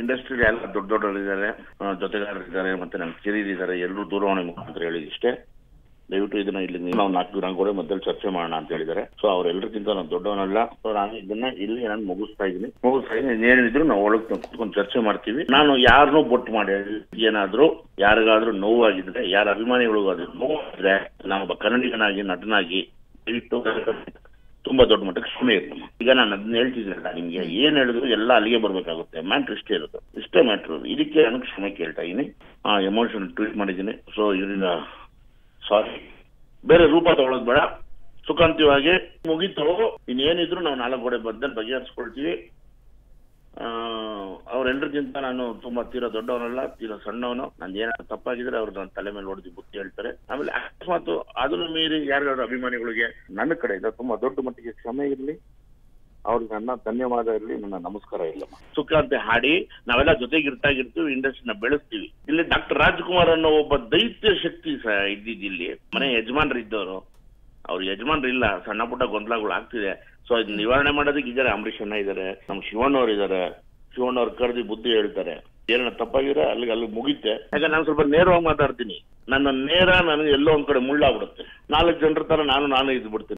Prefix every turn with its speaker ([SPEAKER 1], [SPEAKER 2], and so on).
[SPEAKER 1] ಇಂಡಸ್ಟ್ರಿಲಿ ಎಲ್ಲ ದೊಡ್ಡ ದೊಡ್ಡವರಿದ್ದಾರೆ ಜೊತೆಗಾರರಿದ್ದಾರೆ ಮತ್ತೆ ನಮ್ಮ ಕಿರಿಯರಿದ್ದಾರೆ ಎಲ್ಲರೂ ದೂರವಾಣಿ ಮುಖಾಂತರ ಹೇಳಿದಿಷ್ಟೇ ದಯವಿಟ್ಟು ಇದನ್ನ ಇಲ್ಲಿ ನಾವು ನಾಲ್ಕು ದಿನ ಕೂಡ ಮೊದಲು ಚರ್ಚೆ ಮಾಡೋಣ ಅಂತ ಹೇಳಿದ್ದಾರೆ ಸೊ ಅವರೆಲ್ಲರಿಗಿಂತ ನಾನು ದೊಡ್ಡವನಲ್ಲ. ಸೊ ನಾನು ಇದನ್ನ ಇಲ್ಲಿ ನಾನು ಮುಗಿಸ್ತಾ ಇದ್ದೀನಿ. ಮುಗಿಸ್ತಾ ಇದ್ದೀನಿ. ಏನಿದ್ರು ನಾವು ಒಳಗೆ ಕುತ್ಕೊಂಡು ಚರ್ಚೆ ಮಾಡ್ತೀವಿ. ನಾನು ಯಾರನ್ನೂ ಬೊಟ್ಟು ಮಾಡಿ ಏನಾದ್ರೂ ಯಾರಿಗಾದ್ರೂ ನೋವಾಗಿದ್ರೆ, ಯಾರ ಅಭಿಮಾನಿಗಳಿಗಾದ್ರೂ ನೋವಾಗಿದ್ರೆ ನಾವು ಕನ್ನಡಿಗನಾಗಿ, ನಟನಾಗಿ, ದಯವಿಟ್ಟು ತುಂಬಾ ದೊಡ್ಡ ಮಟ್ಟಕ್ಕೆ ಕ್ಷಮೆ ಇರ್ತಮ್ಮ ಈಗ ನಾನು ಅದನ್ನ ಹೇಳ್ತಿದ್ದೀನಲ್ಲ ನಿಮ್ಗೆ ಏನ್ ಹೇಳಿದ್ರು ಎಲ್ಲ ಅಲ್ಲಿಗೆ ಬರ್ಬೇಕಾಗುತ್ತೆ. ಮ್ಯಾಟ್ರ್ ಇಷ್ಟೇ ಇರುತ್ತೆ. ಇಷ್ಟೇ ಮ್ಯಾಟ್ರ್. ಇದಕ್ಕೆ ನಾನು ಕ್ಷಮೆ ಕೇಳ್ತಾ ಇದೀನಿ ಆ ಎಮೋಷನ್ ಟ್ವೀಟ್ ಮಾಡಿದ್ದೀನಿ. ಸೊ ಇದರಿಂದ ಸಾರಿ ಬೇರೆ ರೂಪ ತಗೊಳ್ಳೋದು ಬೇಡ. ಸುಖಾಂತಿವಾಗಿ ಮುಗೀತು. ಇನ್ನೇನಿದ್ರು ನಾವು ನಾಲ್ಕು ಗೋಡೆ ಬದ್ದಲ್ಲಿ ಬಗೆಹರಿಸ್ಕೊಳ್ತೀವಿ. ಅವ್ರೆಲ್ರಿಗಿಂತ ನಾನು ತುಂಬಾ ತೀರಾ ದೊಡ್ಡವನಲ್ಲ, ತೀರಾ ಸಣ್ಣವನು. ನಾನು ಏನಾದ್ರು ತಪ್ಪಾಗಿದ್ರೆ ಅವ್ರು ನನ್ನ ತಲೆ ಮೇಲೆ ಹೊಡೆದು ಬುದ್ಧಿ ಹೇಳ್ತಾರೆ. ಆಮೇಲೆ ಅಕಸ್ಮಾತ್ ಅದನ್ನು ಮೀರಿ ಯಾರ್ಯಾರು ಅಭಿಮಾನಿಗಳಿಗೆ ನನ್ನ ಕಡೆಯಿಂದ ತುಂಬಾ ದೊಡ್ಡ ಮಟ್ಟಿಗೆ ಕ್ಷಮೆ ಇರಲಿ. ಅವ್ರಿಗೆ ನನ್ನ ಧನ್ಯವಾದ ಇರಲಿ, ನನ್ನ ನಮಸ್ಕಾರ ಇಲ್ಲ. ಸುಖ ಹಾಡಿ, ನಾವೆಲ್ಲ ಜೊತೆಗಿರ್ತಾಗಿರ್ತೀವಿ ಇಂಡಸ್ಟ್ರಿನ ಬೆಳೆಸ್ತೀವಿ. ಇಲ್ಲಿ ಡಾಕ್ಟರ್ ರಾಜ್ಕುಮಾರ್ ಅನ್ನೋ ಒಬ್ಬ ದೈತ್ಯ ಶಕ್ತಿ ಇದ್ದಿದ್ದು ಇಲ್ಲಿ. ಮನೆ ಯಜಮಾನ್ರು ಇದ್ದವರು. ಅವ್ರ ಯಜಮಾನ್ರು ಇಲ್ಲ, ಸಣ್ಣ ಪುಟ್ಟ ಗೊಂದಲಗಳು ಆಗ್ತಿದೆ. ಸೊ ನಿವಾರಣೆ ಮಾಡೋದಕ್ಕೆ ಇದ್ದಾರೆ ಅಂಬರೀಷ್ ಅಣ್ಣ ಇದ್ದಾರೆ ನಮ್ಮ ಶಿವಣ್ಣವ್ರು ಇದ್ದಾರೆ ಶಿವಣ್ಣವ್ರು ಕರೆದಿ ಬುದ್ಧಿ ಹೇಳ್ತಾರೆ. ಏನೋ ತಪ್ಪಾಗಿದ್ರೆ ಅಲ್ಲಿಗೆ ಅಲ್ಲಿ ಮುಗಿತೆ. ಯಾಕಂದ್ರೆ ನಾನು ಸ್ವಲ್ಪ ನೇರವಾಗಿ ಮಾತಾಡ್ತೀನಿ. ನನ್ನ ನೇರ ನನಗೆ ಎಲ್ಲೋ ಒಂದ್ ಕಡೆ ಮುಳ್ಳಾಗ್ಬಿಡುತ್ತೆ. ನಾಲ್ಕು ಜನರ ತರ ನಾನು ನಾನು ಇದ್ಬಿಡ್ತೀನಿ.